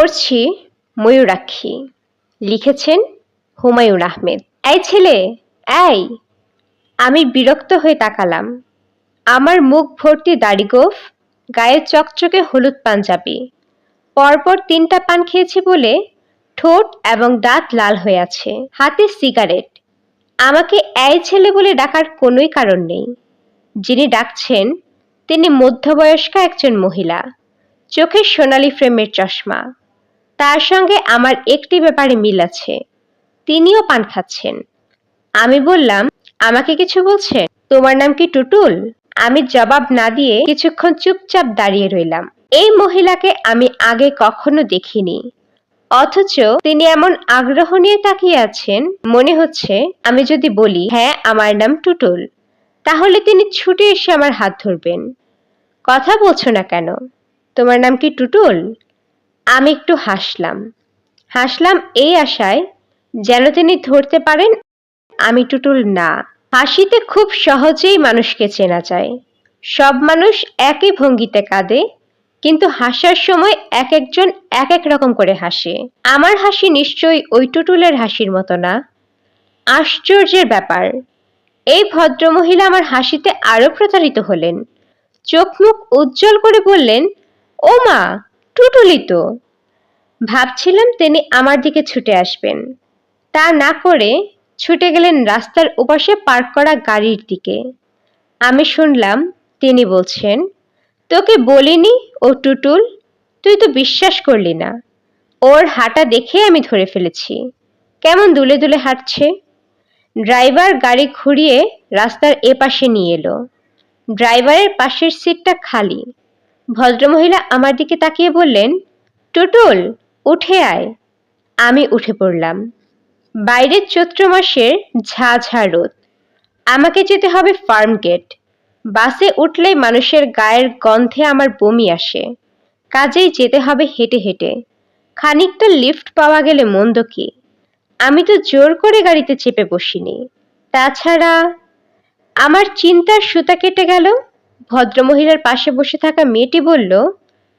পড়ছি ময়ূরাক্ষী। লিখেছেন হুমায়ুন আহমেদ। এই ছেলে, এই, আমি বিরক্ত হয়ে তাকালাম। আমার মুখ ভর্তি দাড়িগোফ, গায়ে চকচকে হলুদ পাঞ্জাবি। পরপর তিনটা পান খেয়েছি বলে ঠোঁট এবং দাঁত লাল হয়ে আছে। হাতে সিগারেট। আমাকে এই ছেলে বলে ডাকার কোনোই কারণ নেই। যিনি ডাকছেন, তিনি মধ্যবয়স্ক একজন মহিলা। চোখে সোনালি ফ্রেমের চশমা। তার সঙ্গে আমার একটি ব্যাপারে মিল আছে। তিনিও পান খাচ্ছেন। আমি বললাম, আমাকে কিছু বলছেন তোমার নাম কি টুটুল? আমি জবাব না দিয়ে কিছুক্ষণ চুপচাপ দাঁড়িয়ে রইলাম। এই মহিলাকে আমি আগে কখনো দেখিনি। অথচ তিনি এমন আগ্রহ নিয়ে তাকিয়ে আছেন, মনে হচ্ছে আমি যদি বলি হ্যাঁ আমার নাম টুটুল, তাহলে তিনি ছুটে এসে আমার হাত ধরবেন। কথা বলছো না কেন? তোমার নাম কি টুটুল? আমি একটু হাসলাম। হাসলাম এই আশায় যেন তিনি ধরতে পারেন আমি টুটুল না। হাসিতে খুব সহজেই মানুষকে চেনা যায়। সব মানুষ একই ভঙ্গিতে কাঁদে, কিন্তু হাসার সময় এক একজন এক এক রকম করে হাসে। আমার হাসি নিশ্চয়ই ওই টুটুলের হাসির মতো না। আশ্চর্যের ব্যাপার। এই ভদ্রমহিলা আমার হাসিতে আরও প্রতারিত হলেন। চোখ মুখ উজ্জ্বল করে বললেন ও মা টুটুলি তো। ভাবছিলাম তিনি আমার দিকে ছুটে আসবেন। তা না করে ছুটে গেলেন রাস্তার ওপাশে পার্ক করা গাড়ির দিকে। আমি শুনলাম তিনি বলছেন, তোকে বলিনি ও টুটুল, তুই তো বিশ্বাস করলি না। ওর হাঁটা দেখে আমি ধরে ফেলেছি। কেমন দুলে দুলে হাঁটছে? ড্রাইভার গাড়ি ঘুরিয়ে রাস্তার এপাশে নিয়ে এলো। ড্রাইভারের পাশের সিটটা খালি। ভদ্রমহিলা আমার দিকে তাকিয়ে বললেন, টুটুল, উঠে আয়। আমি উঠে পড়লাম। বাইরের চৈত্র মাসের ঝাঝা রোদ। আমাকে যেতে হবে ফার্ম গেট। বাসে উঠলেই মানুষের গায়ের গন্ধে আমার বমি আসে। কাজেই যেতে হবে হেঁটে হেঁটে। খানিকটা লিফট পাওয়া গেলে মন্দ কি? আমি তো জোর করে গাড়িতে চেপে বসিনি। তাছাড়া, আমার চিন্তার সুতা কেটে গেল। ভদ্রমহিলার পাশে বসে থাকা মেয়েটি বলল,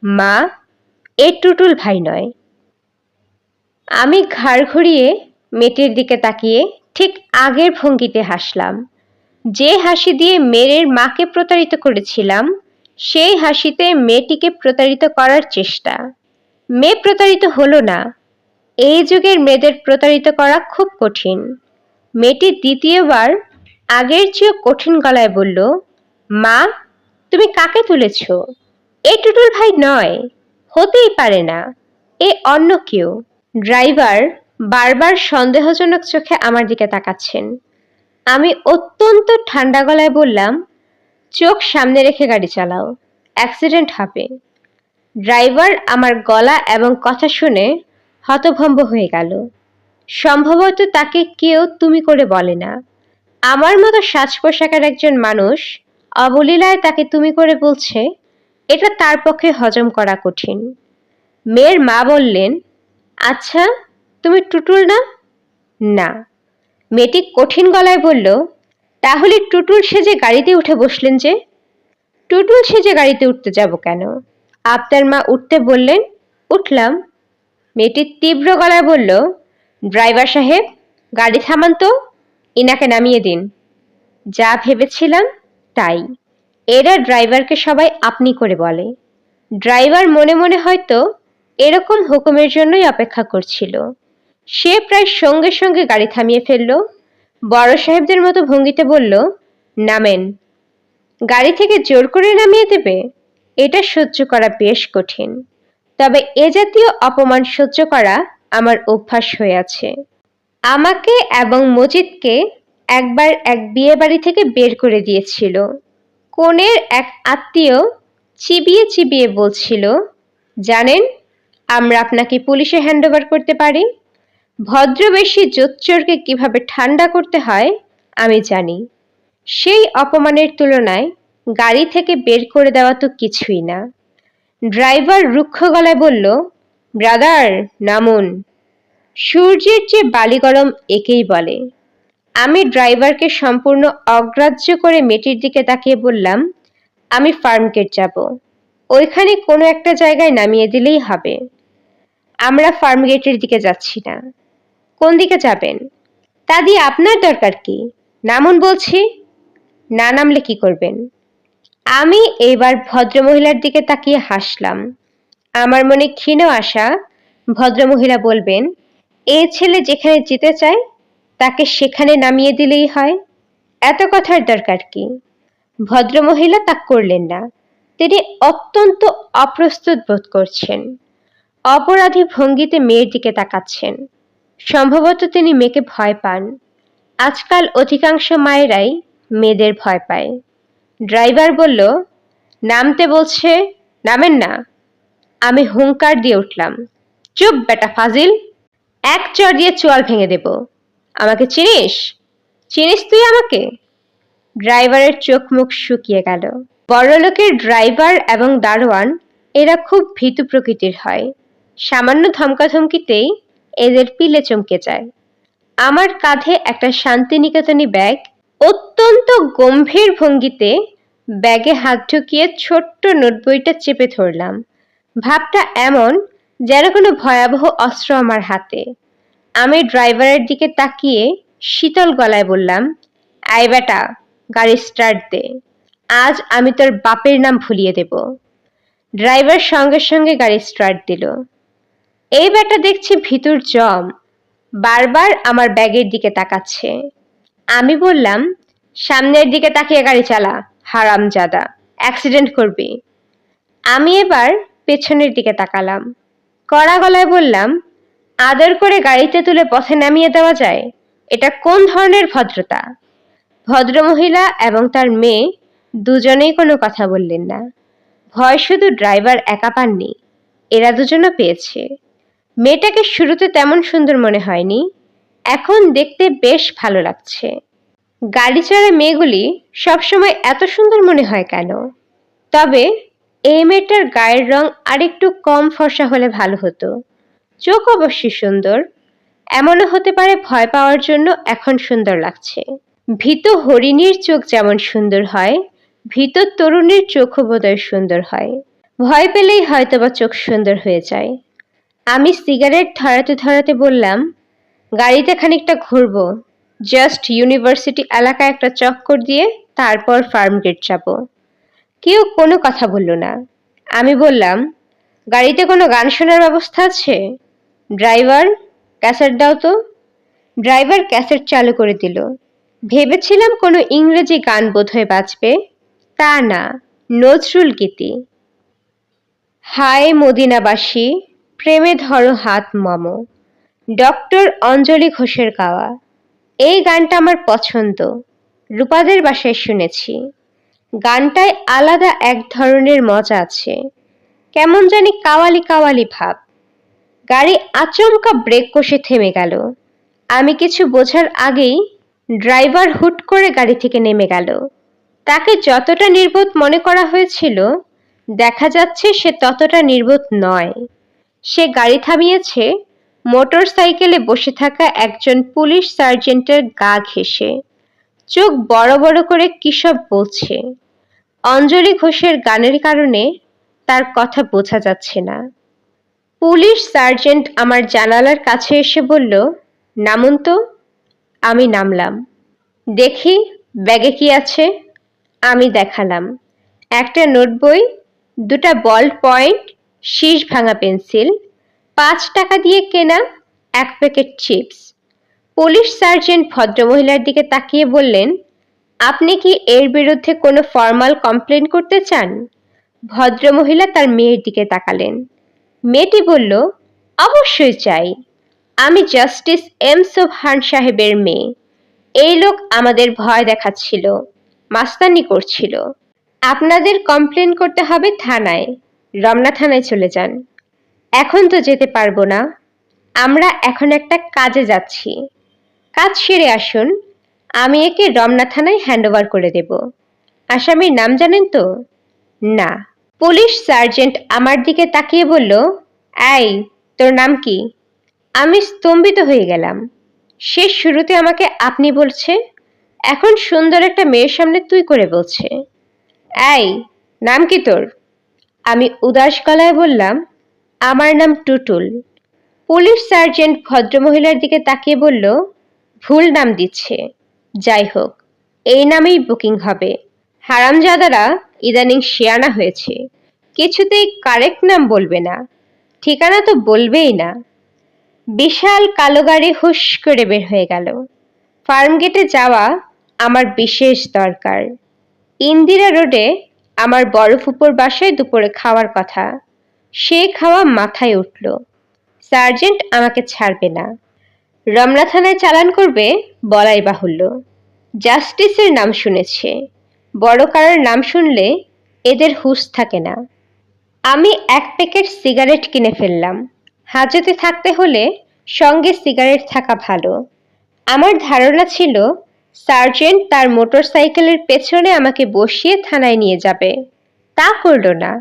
মা, এ টুটুল ভাই নয়। আমি ঘাড় ঘুরিয়ে মেয়েটির দিকে তাকিয়ে ঠিক আগের ভঙ্গিতে হাসলাম। যে হাসি দিয়ে মেয়ের মাকে প্রতারিত করেছিলাম, সেই হাসিতে মেয়েটিকে প্রতারিত করার চেষ্টা। মেয়ে প্রতারিত হলো না। এই যুগের মেয়েদের প্রতারিত করা খুব কঠিন। মেয়েটি দ্বিতীয়বার আগের চেয়েও কঠিন গলায় বলল, মা তুমি কাকে তুলেছ? এ টুটুল ভাই নয়, হতেই পারে না। এ অন্য কেউ। ড্রাইভার বারবার সন্দেহজনক চোখে আমার দিকে তাকাচ্ছেন। আমি অত্যন্ত ঠান্ডা গলায় বললাম, চোখ সামনে রেখে গাড়ি চালাও, অ্যাক্সিডেন্ট হবে। ড্রাইভার আমার গলা এবং কথা শুনে হতভম্ব হয়ে গেল। সম্ভবত তাকে কেউ তুমি করে বলে না। আমার মতো সাজ পোশাকের একজন মানুষ অবলীলায় তাকে তুমি করে বলছে, এটা তার পক্ষে হজম করা কঠিন। মেয়ের মা বললেন আচ্ছা তুমি টুটুল না? না। মেয়েটি কঠিন গলায় বলল, তাহলে টুটুল সেজে গাড়িতে উঠে বসলেন যে? টুটুল সেজে গাড়িতে উঠতে যাব কেন? আপনার মা উঠতে বললেন, উঠলাম। মেয়েটি তীব্র গলায় বলল, ড্রাইভার সাহেব, গাড়ি থামান তো, ইনাকে নামিয়ে দিন। যা ভেবেছিলাম তাই। এরা ড্রাইভারকে সবাই আপনি করে বলে। ড্রাইভার মনে মনে হয়তো এরকম হুকুমের জন্যই অপেক্ষা করছিল। সে প্রায় সঙ্গে সঙ্গে গাড়ি থামিয়ে ফেলল। বড় সাহেবদের মতো ভঙ্গিতে বলল, নামেন। গাড়ি থেকে জোর করে নামিয়ে দেবে? এটা সহ্য করা বেশ কঠিন। তবে এ জাতীয় অপমান সহ্য করা আমার অভ্যাস হয়ে আছে। আমাকে এবং মজিদকে একবার এক বিয়ে বাড়ি থেকে বের করে দিয়েছিল। কনের এক আত্মীয় চিবিয়ে চিবিয়ে বলছিল, জানেন, আমরা আপনাকে পুলিশে হ্যান্ডওভার করতে পারি। ভদ্রবেশী জোচ্চরকে কীভাবে ঠান্ডা করতে হয়, আমি জানি। সেই অপমানের তুলনায় গাড়ি থেকে বের করে দেওয়া তো কিছুই না। ড্রাইভার রুক্ষ গলায় বলল, ব্রাদার, নামুন। সূর্যের চেয়ে বালি গরম একেই বলে। আমি ড্রাইভারকে সম্পূর্ণ অগ্রাহ্য করে মেয়েটির দিকে তাকিয়ে বললাম, আমি ফার্মগেট যাব। ওইখানে কোনো একটা জায়গায় নামিয়ে দিলেই হবে। আমরা ফার্ম গেটের দিকে যাচ্ছি না। কোন দিকে যাবেন? তা দিয়ে আপনার দরকার কি? নামুন বলছি। না নামলে কি করবেন? আমি এবার ভদ্রমহিলার দিকে তাকিয়ে হাসলাম। আমার মনে ক্ষীণ আশা ভদ্রমহিলা বলবেন, এ ছেলে যেখানে যেতে চায় তাকে সেখানে নামিয়ে দিলেই হয়। এত কথার দরকার কি? ভদ্রমহিলা তা করলেন না। তিনি অত্যন্ত অপ্রস্তুত বোধ করছেন। অপরাধী ভঙ্গিতে মেয়ের দিকে তাকাচ্ছেন। সম্ভবত তিনি মেয়েকে ভয় পান। আজকাল অধিকাংশ মায়েরাই মেয়েদের ভয় পায়। ড্রাইভার বলল, নামতে বলছে, নামেন না। আমি হুঙ্কার দিয়ে উঠলাম। চুপ বেটা ফাজিল। এক চর দিয়ে চোয়াল ভেঙে দেব। আমাকে চিনিস? চিনিস তুই আমাকে? ড্রাইভারের চোখ মুখ শুকিয়ে গেল। বড়লোকের ড্রাইভার এবং দারোয়ান, এরা খুব ভীতু প্রকৃতির হয়। সামান্য ধমকাধমকিতেই এদের পিলে চমকে যায়। আমার কাঁধে একটা শান্তিনিকেতনী ব্যাগ, অত্যন্ত গম্ভীর ভঙ্গিতে ব্যাগে হাত ঢুকিয়ে ছোট্ট নোটবইটা চেপে ধরলাম। ভাবটা এমন যেন কোনো ভয়াবহ অস্ত্র আমার হাতে। আমি ড্রাইভারের দিকে তাকিয়ে শীতল গলায় বললাম আই বেটা, গাড়ি স্টার্ট দে। আজ আমি তোর বাপের নাম ভুলিয়ে দেব। ড্রাইভার সঙ্গে সঙ্গে গাড়ি স্টার্ট দিল। এই ব্যাটা দেখছি ভিতর জম, বারবার আমার ব্যাগের দিকে তাকাচ্ছে। আমি বললাম, সামনের দিকে তাকিয়ে গাড়ি চালা, হারাম জাদা অ্যাক্সিডেন্ট করবি। আমি এবার পেছনের দিকে তাকালাম। কড়া গলায় বললাম আদর করে গাড়িতে তুলে পথে নামিয়ে দেওয়া যায়, এটা কোন ধরনের ভদ্রতা? ভদ্রমহিলা এবং তার মেয়ে দুজনেই কোনো কথা বললেন না। ভয় শুধু ড্রাইভার একা পাননি, এরা দুজনও পেয়েছে। মেয়েটাকে শুরুতে তেমন সুন্দর মনে হয়নি, এখন দেখতে বেশ ভালো লাগছে। গাড়ি চড়া মেয়েগুলি সবসময় এত সুন্দর মনে হয় কেন? তবে এই মেয়েটার গায়ের রং আরেকটু কম ফর্সা হলে ভালো হতো। চোখ অবশ্যই সুন্দর। এমনও হতে পারে ভয় পাওয়ার জন্য এখন সুন্দর লাগছে। ভীত হরিণীর চোখ যেমন সুন্দর হয়, ভীত তরুণীর চোখও বোধহয় সুন্দর হয়। ভয় পেলেই হয়তোবা চোখ সুন্দর হয়ে যায়। আমি সিগারেট ধরাতে ধরাতে বললাম, গাড়িতে খানিকটা ঘুরবো। জাস্ট ইউনিভার্সিটি এলাকায় একটা চক্কর দিয়ে তারপর ফার্ম গেট যাব। কেউ কোনো কথা বলল না। আমি বললাম, গাড়িতে কোনো গান শোনার ব্যবস্থা আছে? ড্রাইভার ক্যাসেট দাও তো। ড্রাইভার ক্যাসেট চালু করে দিল। ভেবেছিলাম কোনো ইংরেজি গান বোধহয় বাজবে, তা না, নজরুল গীতি। হায় মদিনাবাসী, প্রেমে ধরো হাত মম। ডক্টর অঞ্জলি ঘোষের গাওয়া। এই গানটা আমার পছন্দ, রূপাদের বাসায় শুনেছি। গানটায় আলাদা এক ধরনের মজা আছে। কেমন জানি কাওয়ালি কাওয়ালি ভাব। গাড়ি আচমকা ব্রেক কষে থেমে গেল। আমি কিছু বোঝার আগেই ড্রাইভার হুট করে গাড়ি থেকে নেমে গেল। তাকে যতটা নির্বোধ মনে করা হয়েছিল, দেখা যাচ্ছে সে ততটা নির্বোধ নয়। সে গাড়ি থামিয়েছে মোটর সাইকেলে বসে থাকা একজন পুলিশ সার্জেন্টের গা ঘেঁষে। চোখ বড় বড় করে কিসব বলছে। অঞ্জলি ঘোষের গানের কারণে তার কথা বোঝা যাচ্ছে না। পুলিশ সার্জেন্ট আমার জানালার কাছে এসে বলল নামুন তো আমি নামলাম। দেখি, ব্যাগে কি আছে? আমি দেখালাম। একটা নোটবই দুটা বল পয়েন্ট, শীষ ভাঙা পেন্সিল, পাঁচ টাকা দিয়ে কেনা এক প্যাকেট চিপস। পুলিশ সার্জেন্ট ভদ্রমহিলার দিকে তাকিয়ে বললেন, আপনি কি এর বিরুদ্ধে কোনো ফর্মাল কমপ্লেন করতে চান? ভদ্রমহিলা তার মেয়ের দিকে তাকালেন। মেয়েটি বলল, অবশ্যই চাই। আমি জাস্টিস এম সোহান সাহেবের মেয়ে। এই লোক আমাদের ভয় দেখাচ্ছিল, মাস্তানি করছিল। আপনাদের কমপ্লেন করতে হবে থানায়। রমনা থানায় চলে যান। এখন তো যেতে পারব না। আমরা এখন একটা কাজে যাচ্ছি। কাজ সেরে আসুন। আমি একে রমনা থানায় হ্যান্ডওভার করে দেব। আসামির নাম জানেন তো? না। পুলিশ সার্জেন্ট আমার দিকে তাকিয়ে বলল, এই, তোর নাম কি? আমি স্তম্ভিত হয়ে গেলাম। সে শুরুতে আমাকে আপনি বলছে, এখন সুন্দর একটা মেয়ের সামনে তুই করে বলছে। এই, নাম কি তোর? আমি উদাস গলায় বললাম, আমার নাম টুটুল। পুলিশ সার্জেন্ট ভদ্রমহিলার দিকে তাকিয়ে বলল, ভুল নাম দিচ্ছে। যাই হোক, এই নামেই বুকিং হবে। হারামজাদারা ইদানিং শিয়ানা হয়েছে। কিছুতেই কারেক্ট নাম বলবে না। ঠিকানা তো বলবেই না। বিশাল কালো গাড়ি হুশ করে বের হয়ে গেল। ফার্ম গেটে যাওয়া আমার বিশেষ দরকার। ইন্দিরা রোডে আমার বড় ফুপুর বাসায় দুপুরে খাওয়ার কথা। সে খাওয়া মাথায় উঠল। সার্জেন্ট আমাকে ছাড়বে না। রমনা থানায় চালান করবে বলাই বাহুল্য। জাস্টিসের নাম শুনেছে। বড় কারোর নাম শুনলে এদের হুঁশ থাকে না। আমি এক প্যাকেট সিগারেট কিনে ফেললাম। হাজতে থাকতে হলে সঙ্গে সিগারেট থাকা ভালো। আমার ধারণা ছিল, সার্জেন্ট তার মোটরসাইকেলের পেছনে আমাকে বসিয়ে থানায় নিয়ে যাবে। তা করল না।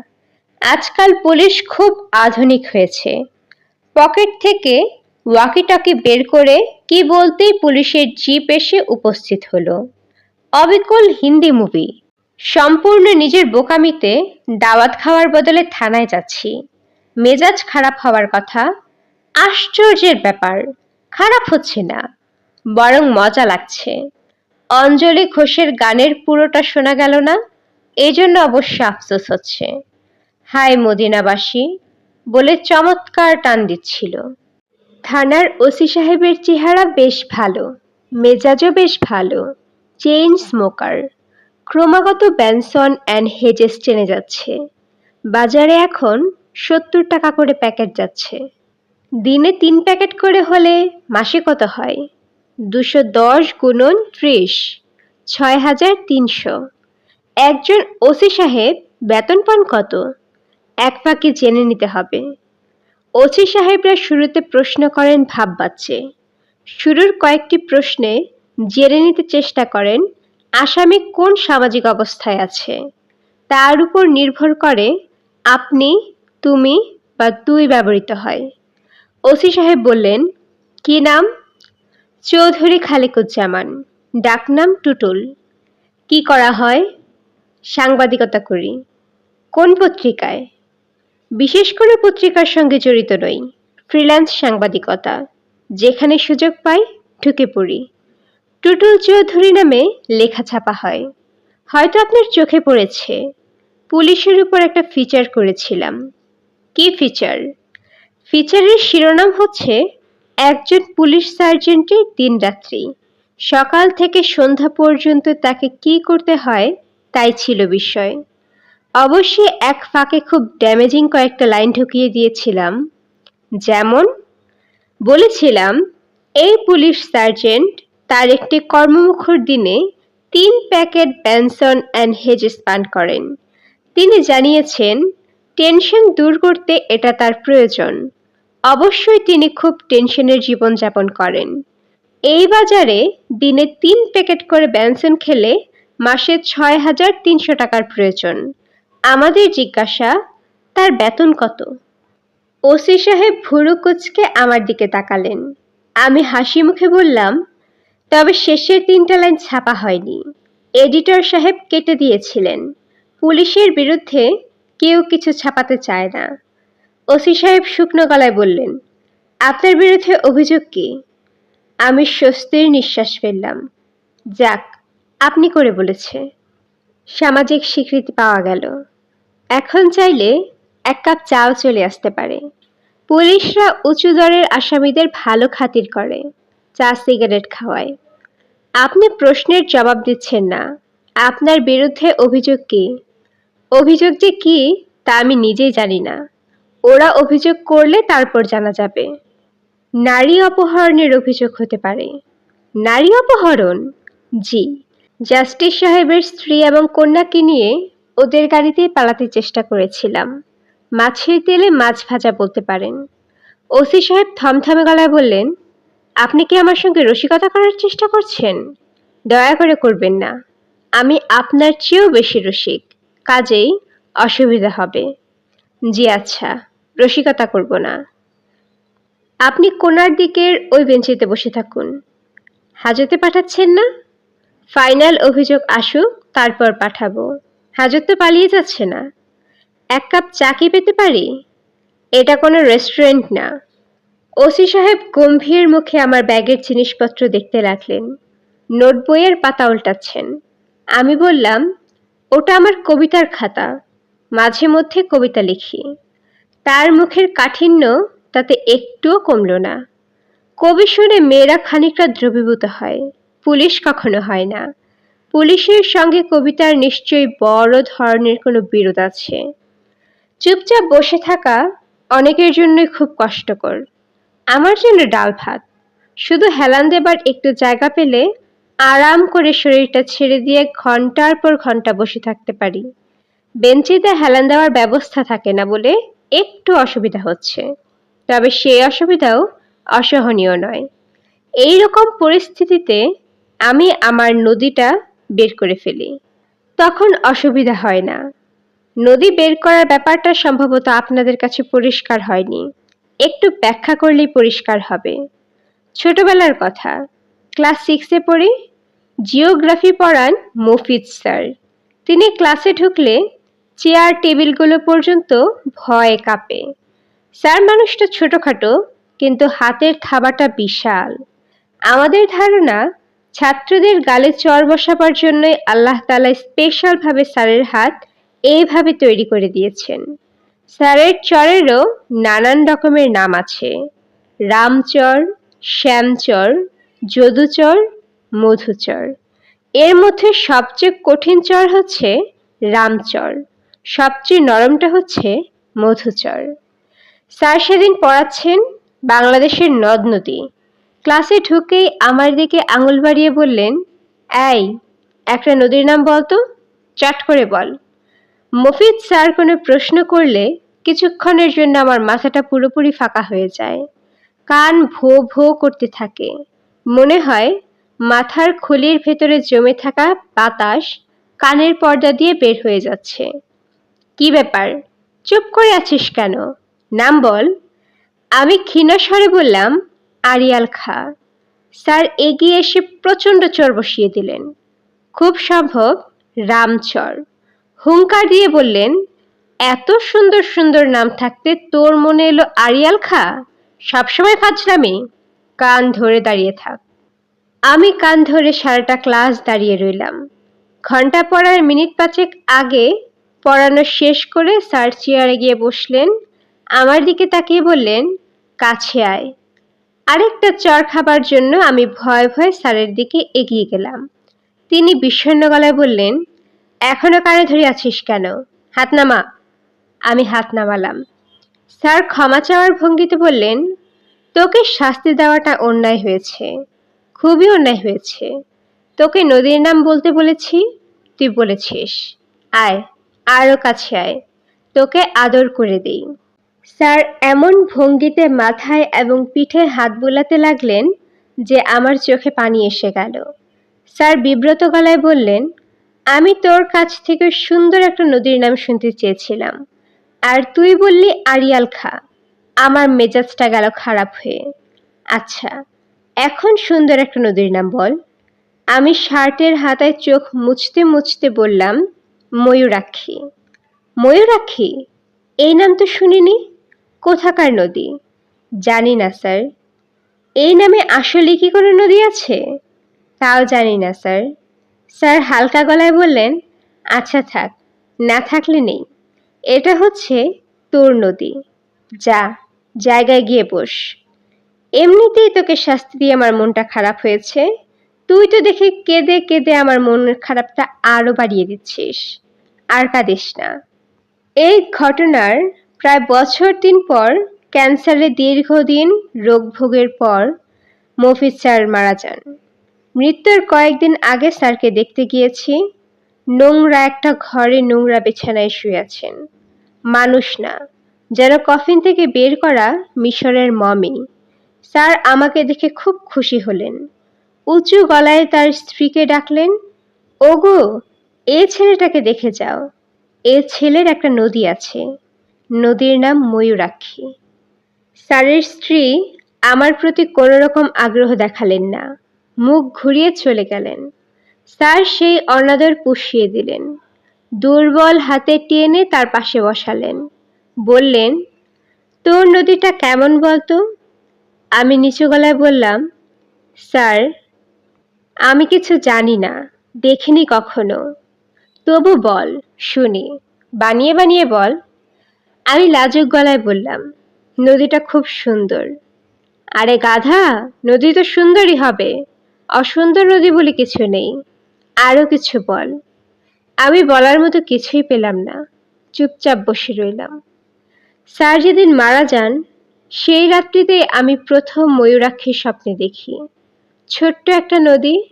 আজকাল পুলিশ খুব আধুনিক হয়েছে। পকেট থেকে ওয়াকিটকি বের করে কি বলতেই পুলিশের জিপ এসে উপস্থিত হলো। অবিকল হিন্দি মুভি সম্পূর্ণ নিজের বোকামিতে দাওয়াত খাওয়ার বদলে থানায় যাচ্ছি। মেজাজ খারাপ হওয়ার কথা। আশ্চর্যের ব্যাপার। খারাপ হচ্ছে না। বরং মজা লাগছে। অঞ্জলি ঘোষের গানের পুরোটা শোনা গেল না? এই জন্য অবশ্য আফসোস হচ্ছে। হায় মদিনাবাসী! বলে চমৎকার টান দিচ্ছিল। থানার ওসি সাহেবের চেহারা বেশ ভালো। মেজাজও বেশ ভালো। চেইন স্মোকার ক্রমাগত ব্যানসন অ্যান্ড হেজেস টেনে যাচ্ছে। বাজারে এখন সত্তর টাকা করে প্যাকেট যাচ্ছে। দিনে তিন প্যাকেট করে হলে মাসে কত হয়? দুশো দশ গুণন ত্রিশ ছয় হাজার তিনশো। একজন ওসি সাহেব বেতন পান কত? এক ফাঁকে জেনে নিতে হবে। ওসি সাহেবরা শুরুতে প্রশ্ন করেন ভাব বাচ্চে শুরুর কয়েকটি প্রশ্নে জেনে নিতে চেষ্টা করেন আসামি কোন সামাজিক অবস্থায় আছে। তার উপর নির্ভর করে আপনি, তুমি বা তুই ব্যবহৃত হয়। ওসি সাহেব বললেন, কি নাম? চৌধুরী খালিকুজ্জামান। ডাকনাম টুটুল। কি করা হয়? সাংবাদিকতা করি। কোন পত্রিকায়? বিশেষ করে পত্রিকার সঙ্গে জড়িত নই। ফ্রিল্যান্স সাংবাদিকতা। যেখানে সুযোগ পাই, ঢুকে পড়ি। টুটুল চৌধুরী নামে লেখা ছাপা হয়। হয়তো আপনার চোখে পড়েছে। পুলিশের উপর একটা ফিচার করেছিলাম। কি ফিচার ফিচারের শিরোনাম হচ্ছে, একজন পুলিশ সার্জেন্টের দিনরাত্রি সকাল থেকে সন্ধ্যা পর্যন্ত তাকে কি করতে হয়, তাই ছিল বিষয়। অবশ্যই এক ফাঁকে খুব ড্যামেজিং কয়েকটা লাইন ঢুকিয়ে দিয়েছিলাম। যেমন, বলেছিলাম, এই পুলিশ সার্জেন্ট তার একটি কর্মমুখর দিনে তিন প্যাকেট ব্যানসন অ্যান্ড হেজেস পান করেন। তিনি জানিয়েছেন, টেনশন দূর করতে এটা তার প্রয়োজন। অবশ্যই তিনি খুব টেনশনের জীবনযাপন করেন। এই বাজারে দিনে তিন প্যাকেট করে ব্যানসন খেলে মাসে ছয় হাজার তিনশো টাকার প্রয়োজন। আমাদের জিজ্ঞাসা, তার বেতন কত? ওসি সাহেব ভুরু কুচকে আমার দিকে তাকালেন। আমি হাসি মুখে বললাম তবে শেষের তিনটা লাইন ছাপা হয়নি। এডিটর সাহেব কেটে দিয়েছিলেন। পুলিশের বিরুদ্ধে কেউ কিছু ছাপাতে চায় না। ওসি সাহেব শুকনো গলায় বললেন, আপনার বিরুদ্ধে অভিযোগ কি? আমি স্বস্তির নিঃশ্বাস ফেললাম। যাক, আপনি করে বলেছে। সামাজিক স্বীকৃতি পাওয়া গেল। এখন চাইলে এক কাপ চাও চলে আসতে পারে। পুলিশরা উঁচু দরের আসামিদের ভালো খাতির করে। চা, সিগারেট খাওয়ায়। আপনি প্রশ্নের জবাব দিচ্ছেন না। আপনার বিরুদ্ধে অভিযোগ কি? অভিযোগ যে কি, তা আমি নিজেই জানি না। ওরা অভিযোগ করলে তারপর জানা যাবে। নারী অপহরণের অভিযোগ হতে পারে। নারী অপহরণ? জি। জাস্টিস সাহেবের স্ত্রী এবং কন্যাকে নিয়ে ওদের গাড়িতেই পালাতে চেষ্টা করেছিলাম। মাছের তেলে মাছ ভাজা বলতে পারেন। ওসি সাহেব থমথমে গলায় বললেন আপনি কি আমার সঙ্গে রসিকতা করার চেষ্টা করছেন? দয়া করে করবেন না। আমি আপনার চেয়েও বেশি রসিক। কাজেই অসুবিধা হবে। জি আচ্ছা রসিকতা করব না। আপনি কোনার দিকের ওই বেঞ্চিতে বসে থাকুন। হাজতে পাঠাচ্ছেন না? ফাইনাল অভিযোগ আসুক, তারপর পাঠাবো। হাজত তো পালিয়ে যাচ্ছে না। এক কাপ চা কি পেতে পারি? এটা কোনো রেস্টুরেন্ট না। ওসি সাহেব গম্ভীর মুখে আমার ব্যাগের জিনিসপত্র দেখতে লাগলেন। নোট বইয়ের পাতা উল্টাচ্ছেন। আমি বললাম, ওটা আমার কবিতার খাতা। মাঝে মধ্যে কবিতা লিখি। তার মুখের কাঠিন্য তাতে একটুও কমল না। কবি শুনে মেয়েরা খানিকটা দ্রবীভূত হয়। পুলিশ কখনো হয় না। পুলিশের সঙ্গে কবিতার নিশ্চয়ই বড় ধরনের কোনো বিরোধ আছে। চুপচাপ বসে থাকা অনেকের জন্যই খুব কষ্টকর। আমার জন্য ডাল ভাত। শুধু হেলান দেবার একটু জায়গা পেলে আরাম করে শরীরটা ছেড়ে দিয়ে ঘণ্টার পর ঘণ্টা বসে থাকতে পারি। বেঞ্চিতে হেলান দেওয়ার ব্যবস্থা থাকে না বলে একটু অসুবিধা হচ্ছে। তবে সেই অসুবিধাও অসহনীয় নয়। এই রকম পরিস্থিতিতে আমি আমার নদীটা বের করে ফেলি। তখন অসুবিধা হয় না। নদী বের করার ব্যাপারটা সম্ভবত আপনাদের কাছে পরিষ্কার হয়নি। একটু ব্যাখ্যা করলেই পরিষ্কার হবে। ছোটবেলার কথা। ক্লাস সিক্সে পড়ি। জিওগ্রাফি পড়ান মফিজ স্যার। তিনি ক্লাসে ঢুকলে চেয়ার, টেবিলগুলো পর্যন্ত ভয়ে কাঁপে। স্যার মানুষটা ছোটোখাটো, কিন্তু হাতের থাবাটা বিশাল। আমাদের ধারণা, ছাত্রদের গালে চর বসাবার জন্যই আল্লাহ তালা স্পেশালভাবে স্যারের হাত এইভাবে তৈরি করে দিয়েছেন। স্যারের চরেরও নানান রকমের নাম আছে। রামচর, শ্যামচর, যদুচর, মধুচর। এর মধ্যে সবচেয়ে কঠিন চর হচ্ছে রামচর। সবচেয়ে নরমটা হচ্ছে মধুচর। স্যার সেদিন পড়াচ্ছেন বাংলাদেশের নদ নদী। ক্লাসে ঢুকেই আমার দিকে আঙুল বাড়িয়ে বললেন, এই, একটা নদীর নাম বলতো? চাট করে বল। মফিদ স্যার কোনো প্রশ্ন করলে কিছুক্ষণের জন্য আমার মাথাটা পুরোপুরি ফাঁকা হয়ে যায়। কান ভো ভো করতে থাকে। মনে হয় মাথার খুলির ভেতরে জমে থাকা বাতাস কানের পর্দা দিয়ে বের হয়ে যাচ্ছে। কি ব্যাপার? চুপ করে আছিস কেন? নাম বল। আমি ক্ষীণস্বরে বললাম, আরিয়াল খা। স্যার এগিয়ে এসে প্রচণ্ড চর বসিয়ে দিলেন। খুব সম্ভব রামচর। হুঙ্কার দিয়ে বললেন, এত সুন্দর সুন্দর নাম থাকতে তোর মনে এলো আরিয়াল খা? সবসময় ফাজলামি। কান ধরে দাঁড়িয়ে থাক। আমি কান ধরে সারাটা ক্লাস দাঁড়িয়ে রইলাম। ঘণ্টা পড়ার মিনিট পাঁচেক আগে পড়ানো শেষ করে স্যার চেয়ারে গিয়ে বসলেন। আমার দিকে তাকিয়ে বললেন, কাছে আয়। আরেকটা চর খাবার জন্য আমি ভয় ভয় স্যারের দিকে এগিয়ে গেলাম। তিনি বিষণ্ণ গলায় বললেন এখনও কানে ধরে আছিস কেন? হাত নামা। আমি হাত নামালাম। স্যার, ক্ষমা চাওয়ার ভঙ্গিতে বললেন, তোকে শাস্তি দেওয়াটা অন্যায় হয়েছে। খুবই অন্যায় হয়েছে। তোকে নদীর নাম বলতে বলেছি, তুই বলেছিস। আয় আরও কাছে আয়। তোকে আদর করে দিই। স্যার, এমন ভঙ্গিতে মাথায় এবং পিঠে হাত বোলাতে লাগলেন যে আমার চোখে পানি এসে গেল। স্যার বিব্রত গলায় বললেন আমি তোর কাছ থেকে সুন্দর একটা নদীর নাম শুনতে চেয়েছিলাম। আর তুই বললি আরিয়াল খা। আমার মেজাজটা গেল খারাপ হয়ে। আচ্ছা এখন সুন্দর একটা নদীর নাম বল। আমি শার্টের হাতায় চোখ মুছতে মুছতে বললাম, ময়ূরাক্ষী। ময়ূরাক্ষী? এই নাম তো শুনিনি। কোথাকার নদী? জানি না, স্যার। এই নামে আসলে কি কোনো নদী আছে? তাও জানি না, স্যার। স্যার হালকা গলায় বললেন আচ্ছা থাক, না থাকলে নেই। এটা হচ্ছে তোর নদী। যা, জায়গায় গিয়ে বস। এমনিতেই তোকে শাস্তি দিয়ে আমার মনটা খারাপ হয়েছে। তুই তো দেখে কেঁদে কেঁদে আমার মনের খারাপটা আরও বাড়িয়ে দিচ্ছিস। আর কাঁদিস না। এই ঘটনার প্রায় বছর দিন পর ক্যান্সারে দীর্ঘদিন রোগ ভোগের পর মফিজ স্যার মারা যান। মৃত্যুর কয়েকদিন আগে স্যারকে দেখতে গিয়েছি। নোংরা একটা ঘরে নোংরা বিছানায় শুয়ে আছেন। মানুষ না, যেন কফিন থেকে বের করা মিশরের মমি। স্যার আমাকে দেখে খুব খুশি হলেন। উঁচু গলায় তার স্ত্রীকে ডাকলেন, ওগো, এ ছেলেটাকে দেখে যাও। এ ছেলের একটা নদী আছে। নদীর নাম ময়ূরাক্ষী। স্যারের স্ত্রী আমার প্রতি কোনো রকম আগ্রহ দেখালেন না। মুখ ঘুরিয়ে চলে গেলেন। স্যার সেই অনাদর পুষিয়ে দিলেন। দুর্বল হাতে টেনে তার পাশে বসালেন। বললেন, তোর নদীটা কেমন বলতো? আমি নিচু গলায় বললাম, স্যার, আমি কিছু জানি না, দেখিনি কখনো। তবু বল, শুনি। বানিয়ে বানিয়ে বল। আমি লাজুক গলায় বললাম, নদীটা খুব সুন্দর। আরে গাধা, নদী তো সুন্দরই হবে। অসুন্দর নদী বলে কিছু নেই। আরও কিছু বল। আমি বলার মতো কিছুই পেলাম না। চুপচাপ বসে রইলাম। স্যার যেদিন মারা যান, সেই রাত্রিতে আমি প্রথম ময়ূরাক্ষীর স্বপ্নে দেখি। ছোট্ট একটা নদী,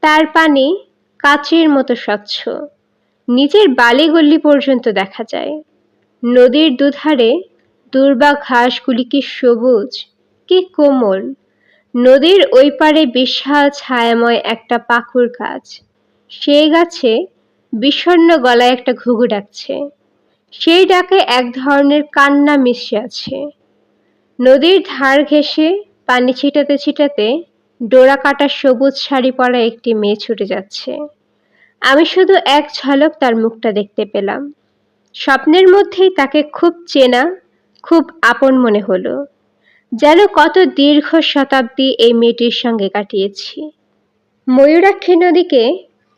তার পানি কাচের মতো স্বচ্ছ। নিচের বালিগল্লি পর্যন্ত দেখা যায়। নদীর দুধারে দুর্বা ঘাসগুলি কি সবুজ, কি কোমল নদীর ওই পারে বিশাল ছায়াময় একটা পাকুর গাছ। সেই গাছে বিষণ্ণ গলায় একটা ঘুঘু ডাকছে। সেই ডাকে এক ধরনের কান্না মিশে আছে। নদীর ধার ঘেঁষে পানি ছিটাতে ছিটাতে ডোরা কাটা সবুজ শাড়ি পরা একটি মেয়ে ছুটে যাচ্ছে। আমি শুধু এক ঝলক তার মুখটা দেখতে পেলাম। স্বপ্নের মধ্যেই তাকে খুব চেনা, খুব আপন মনে হলো। যেন কত দীর্ঘ শতাব্দী এই মেয়েটির সঙ্গে কাটিয়েছি। ময়ূরাক্ষী নদীকে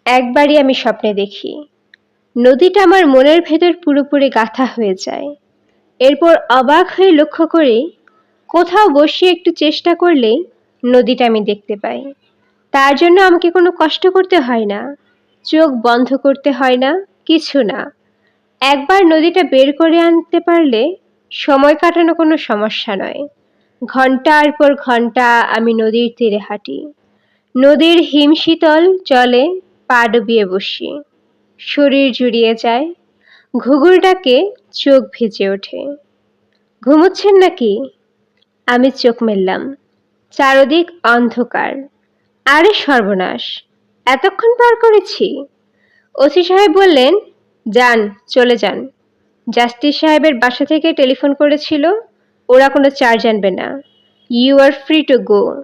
একবারই আমি স্বপ্নে দেখি। নদীটা আমার মনের ভেতর পুরোপুরি গাথা হয়ে যায়। এরপর অবাক হয়ে লক্ষ্য করি, কোথাও বসে একটু চেষ্টা করলেই নদীটা আমি দেখতে পাই। তার জন্য আমাকে কোনো কষ্ট করতে হয় না। চোখ বন্ধ করতে হয় না, কিছু না। একবার নদীটা বের করে আনতে পারলে সময় কাটানো কোনো সমস্যা নয়। ঘণ্টার পর ঘণ্টা আমি নদীর তীরে হাঁটি। নদীর হিমশীতল জলে পা ডুবিয়ে বসি। শরীর জুড়িয়ে যায়। ঘুঘুরটাকে চোখ ভিজে ওঠে। ঘুমোচ্ছেন নাকি? আমি চোখ মেললাম। চারদিক অন্ধকার। আরে সর্বনাশ, এতক্ষণ পার করেছি? ওসি সাহেব বললেন, যান, চলে যান। জাস্টিস সাহেবের বাসা থেকে টেলিফোন করেছিল। ওরা কোনো চার্জ আনবে না। You are free to go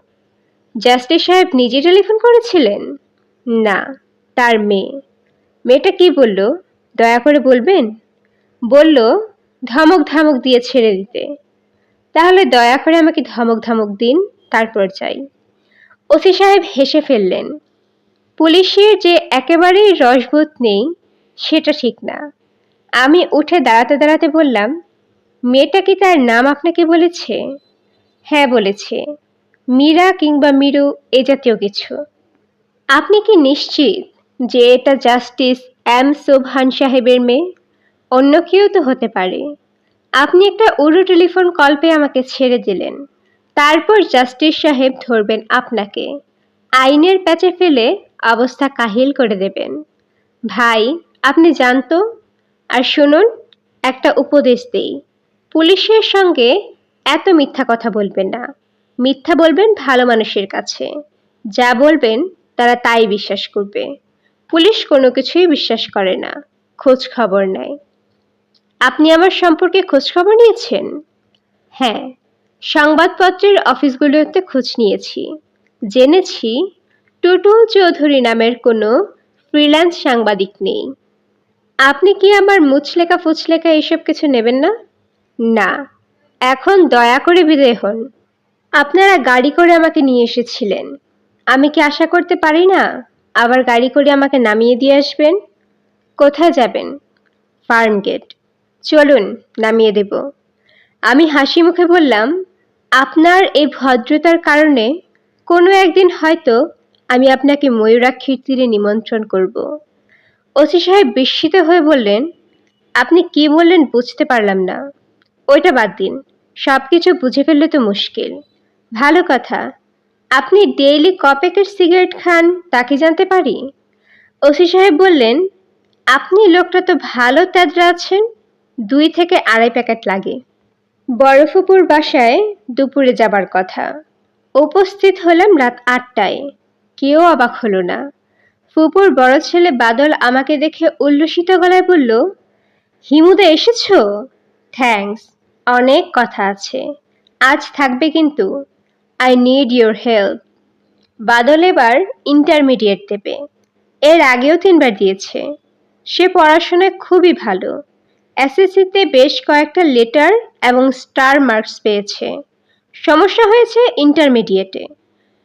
justice সাহেব নিজে টেলিফোন করেছিলেন? না, তার মেয়ে। মেয়েটা কি বলল? দয়া করে বলবেন? বলল, ধমক ধমক দিয়ে ছেড়ে দিতে। তাহলে দয়া করে আমাকে ধমক ধমক দিন, তারপর যাই। ওসি সাহেব হেসে ফেললেন। পুলিশের যে একেবারেই রসবোধ নেই, সেটা ঠিক না। আমি উঠে দাঁড়াতে দাঁড়াতে বললাম মেয়েটা কি তার নাম আপনাকে বলেছে? হ্যাঁ বলেছে। মীরা কিংবা মিরু, এ জাতীয় কিছু। আপনি কি নিশ্চিত যে এটা জাস্টিস এম সোভান সাহেবের মেয়ে? অন্য কেউ তো হতে পারে। আপনি একটা উড়ো টেলিফোন কল পেয়ে আমাকে ছেড়ে দিলেন। তারপর জাস্টিস সাহেব ধরবেন আপনাকে। আইনের প্যাচে ফেলে অবস্থা কাহিল করে দেবেন। ভাই, আপনি জানতো? আর শুনুন, একটা উপদেশ দেই। পুলিশের সঙ্গে এত মিথ্যা কথা বলবেন না। মিথ্যা বলবেন ভালো মানুষের কাছে। যা বলবেন তারা তাই বিশ্বাস করবে। পুলিশ কোনো কিছুই বিশ্বাস করে না। খোঁজ খবর নেয়। আপনি আমার সম্পর্কে খোঁজ খবর নিয়েছেন? হ্যাঁ সংবাদপত্রের অফিসগুলোতে খোঁজ নিয়েছি। জেনেছি টুটুল চৌধুরী নামের কোনো ফ্রিল্যান্স সাংবাদিক নেই। আপনি কি আমার মুচলেকা ফুচলেকা এসব কিছু নেবেন না? না, এখন দয়া করে বিদায় হন। আপনারা গাড়ি করে আমাকে নিয়ে এসেছিলেন। আমি কি আশা করতে পারি না? আবার গাড়ি করে আমাকে নামিয়ে দিয়ে আসবেন? কোথায় যাবেন? ফার্ম গেট চলুন, নামিয়ে দেব। আমি হাসি মুখে বললাম, আপনার এই ভদ্রতার কারণে কোনো একদিন হয়তো আমি আপনাকে ময়ূরাক্ষীর তীরে নিমন্ত্রণ করব। ওসি সাহেব বিস্মিত হয়ে বললেন, আপনি কি বললেন বুঝতে পারলাম না। ওইটা বাদ দিন। সব কিছু বুঝে ফেললে তো মুশকিল। ভালো কথা। আপনি ডেইলি ক প্যাকেট সিগারেট খান, তা কি জানতে পারি? ওসি সাহেব বললেন, আপনি লোকটা তো ভালো তেজরা আছেন, দুই থেকে আড়াই প্যাকেট লাগে। বরফপুর বাসায় দুপুরে যাবার কথা। উপস্থিত হলাম রাত আটটায়। কেউ অবাক হলো না। ফুপুর বড় ছেলে বাদল আমাকে দেখে উল্লসিত গলায় বলল, হিমুদা, এসেছ? থ্যাঙ্কস অনেক কথা আছে। আজ থাকবে কিন্তু I need your help Badal এবার ইন্টারমিডিয়েট দেবে। এর আগেও তিনবার দিয়েছে। সে পড়াশোনায় খুবই ভালো। এসএসসিতে বেশ কয়েকটা লেটার এবং স্টার মার্কস পেয়েছে। সমস্যা হয়েছে ইন্টারমিডিয়েটে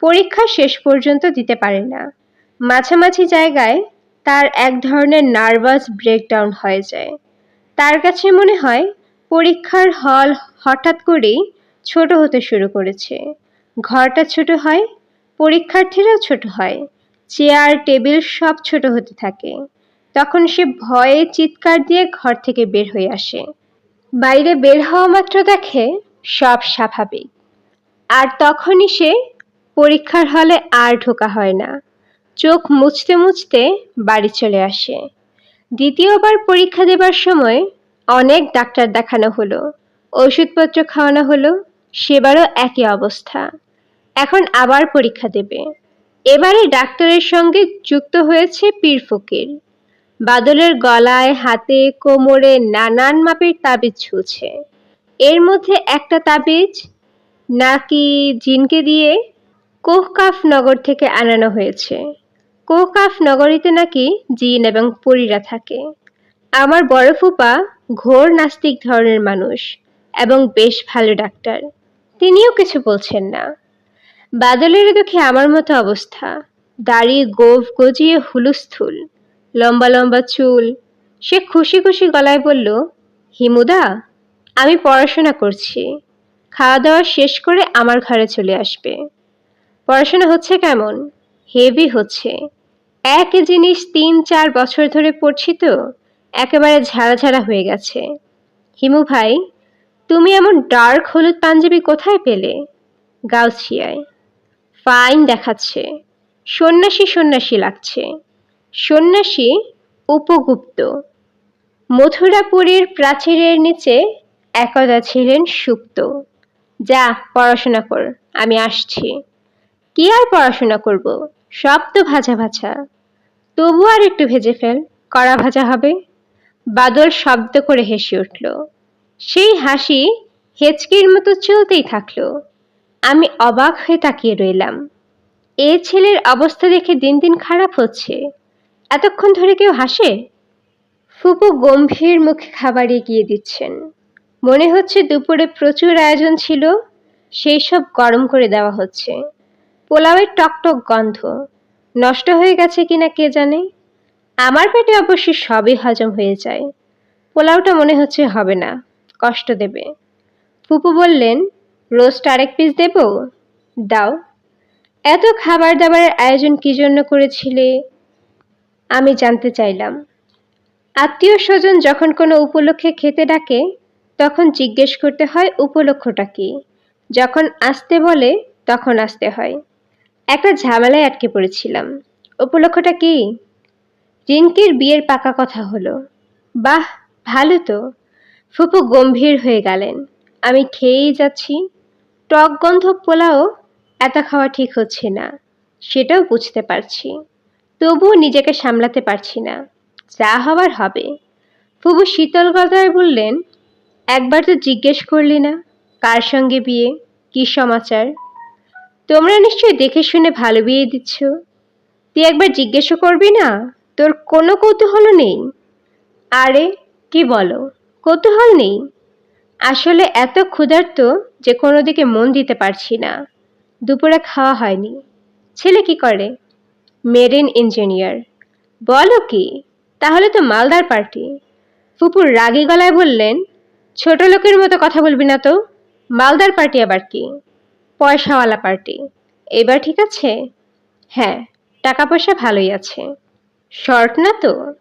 পরীক্ষা শেষ পর্যন্ত দিতে পারে না। মাঝামাঝি জায়গায় তার এক ধরনের নার্ভাস ব্রেকডাউন হয়ে যায়। তার কাছে মনে হয় পরীক্ষার হল হঠাৎ করেই ছোট হতে শুরু করেছে। ঘরটা ছোট হয়, পরীক্ষার্থীরাও ছোট হয়, চেয়ার, টেবিল সব ছোট হতে থাকে। তখন সে ভয়ে চিৎকার দিয়ে ঘর থেকে বের হয়ে আসে। বাইরে বের হওয়া মাত্র দেখে সব স্বাভাবিক। আর তখনই সে পরীক্ষার হলে আর ঢোকা হয় না। চোখ মুছতে মুছতে বাড়ি চলে আসে। দ্বিতীয়বার পরীক্ষা দেবার সময় অনেক ডাক্তার দেখানো হলো, ওষুধপত্র খাওয়ানো হলো, সেবারও একই অবস্থা। এখন আবার পরীক্ষা দেবে। এবারে ডাক্তারের সঙ্গে যুক্ত হয়েছে পীর ফকির। বাদলের গলায়, হাতে, কোমরে নানান মাপের তাবিজ ছুঁছে এর মধ্যে একটা তাবিজ নাকি জিনকে দিয়ে কোহকাফ নগর থেকে আনানো হয়েছে। কোহকাফ নগরীতে নাকি জিন এবং পরীরা থাকে। আমার বড় ফুপা ঘোর নাস্তিক ধরনের মানুষ এবং বেশ ভালো ডাক্তার। তিনিও কিছু বলছেন না। বাদলের দেখে আমার মতো অবস্থা। দাড়ি গোফ গজিয়ে হুলুস্থুল, লম্বা লম্বা চুল। সে খুশি খুশি গলায় বলল, হিমুদা, আমি পড়াশোনা করছি। খাওয়া দাওয়া শেষ করে আমার ঘরে চলে আসবে। পড়াশোনা হচ্ছে কেমন? হেভি হচ্ছে। এক জিনিস তিন চার বছর ধরে পড়ছি তো। একেবারে ঝাড়া ঝাড়া হয়ে গেছে। হিমু ভাই, তুমি এমন ডার্ক হলুদ পাঞ্জাবি কোথায় পেলে? গাউছিয়ায়। ফাইন দেখাচ্ছে। সন্ন্যাসী সন্ন্যাসী লাগছে। সন্ন্যাসী উপগুপ্ত। মথুরাপুরীর প্রাচীরের নিচে একদা ছিলেন সুপ্ত। যা, পড়াশোনা কর, আমি আসছি। কি আর পড়াশোনা করব? সব তো ভাজা ভাজা। তবু আর একটু ভেজে ফেল, কড়া ভাজা হবে। বাদল শব্দ করে হেসে উঠল। সেই হাসি হেচকির মতো চলতেই থাকল। আমি অবাক হয়ে তাকিয়ে রইলাম। এ ছেলের অবস্থা দেখে দিন দিন খারাপ হচ্ছে। এতক্ষণ ধরে কেউ হাসে? ফুপু গম্ভীর মুখে খাবার এগিয়ে দিচ্ছেন। মনে হচ্ছে দুপুরে প্রচুর আয়োজন ছিল, সেই সব গরম করে দেওয়া হচ্ছে। পোলাওয়ের টকটক গন্ধ। নষ্ট হয়ে গেছে কিনা কে জানে? আমার পেটে অবশ্যই সবই হজম হয়ে যায়। পোলাওটা মনে হচ্ছে হবে না, কষ্ট দেবে। ফুপু বললেন, রোস্ট আরেক পিস দেব? দাও। এত খাবার দাবারের আয়োজন কি জন্য করেছিলে? আমি জানতে চাইলাম। আত্মীয় স্বজন যখন কোনো উপলক্ষে খেতে ডাকে, তখন জিজ্ঞেস করতে হয় উপলক্ষটা কি। যখন আসতে বলে, তখন আসতে হয়। একটা ঝামেলায় আটকে পড়েছিলাম। উপলক্ষটা কি? রিঙ্কির বিয়ের পাকা কথা হলো। বাহ, ভালো তো। ফুপু গম্ভীর হয়ে গেলেন। আমি খেয়েই যাচ্ছি। টক গন্ধ পোলাও এত খাওয়া ঠিক হচ্ছে না। সেটাও বুঝতে পারছি। তবুও নিজেকে সামলাতে পারছি না। যা হবার হবে। ফুবু শীতল গলায় বললেন, একবার তো জিজ্ঞেস করলি না, কার সঙ্গে বিয়ে, কি সমাচার? তোমরা নিশ্চয়ই দেখে শুনে ভালো বিয়ে দিচ্ছ। তুই একবার জিজ্ঞেসও করবি না? তোর কোনো কৌতূহল নেই? আরে, কি বলো? কৌতূহল নেই? আসলে এত ক্ষুধার্ত যে কোনো দিকে মন দিতে পারছি না। দুপুরে খাওয়া হয়নি। ছেলে কি করে? Marine engineer. বলো কি? তাহলে তো মালদার পার্টি। ফুপুর রাগী গলায় বললেন, ছোট লোকের মতো কথা বলবি না তো? মালদার পার্টি আবার কি? পয়সাওয়ালা পার্টি। এবার ঠিক আছে? হ্যাঁ টাকা পয়সা ভালোই আছে। শর্ট না তো?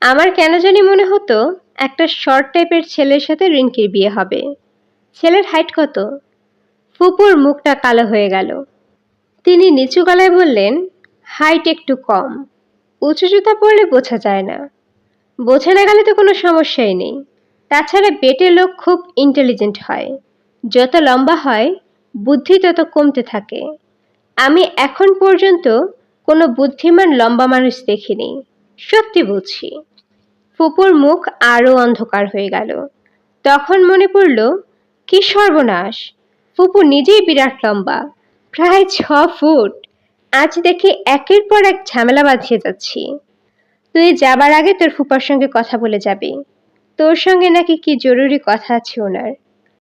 আমার কেন জানি মনে হতো একটা শর্ট টাইপের ছেলের সাথে রিঙ্কির বিয়ে হবে। ছেলের হাইট কত? ফুপুর মুখটা কালো হয়ে গেল। তিনি নিচু গলায় বললেন, হাইট একটু কম। উঁচু জুতা পরলে বোঝা যায় না। বোঝা না গেলে তো কোনো সমস্যাই নেই। তাছাড়া বেটে লোক খুব ইন্টেলিজেন্ট হয়। যত লম্বা হয়, বুদ্ধি তত কমতে থাকে। আমি এখন পর্যন্ত কোনো বুদ্ধিমান লম্বা মানুষ দেখিনি। সত্যি বলছি। ফুপুর মুখ আরও অন্ধকার হয়ে গেল। তখন মনে পড়ল, কি সর্বনাশ। ফুপু নিজেই বিরাট লম্বা, প্রায় ছ ফুট। আজ দেখি একের পর এক ঝামেলা বাঁধিয়ে যাচ্ছি। তুই যাবার আগে তোর ফুপার সঙ্গে কথা বলে যাবি। তোর সঙ্গে নাকি কি জরুরি কথা আছে ওনার।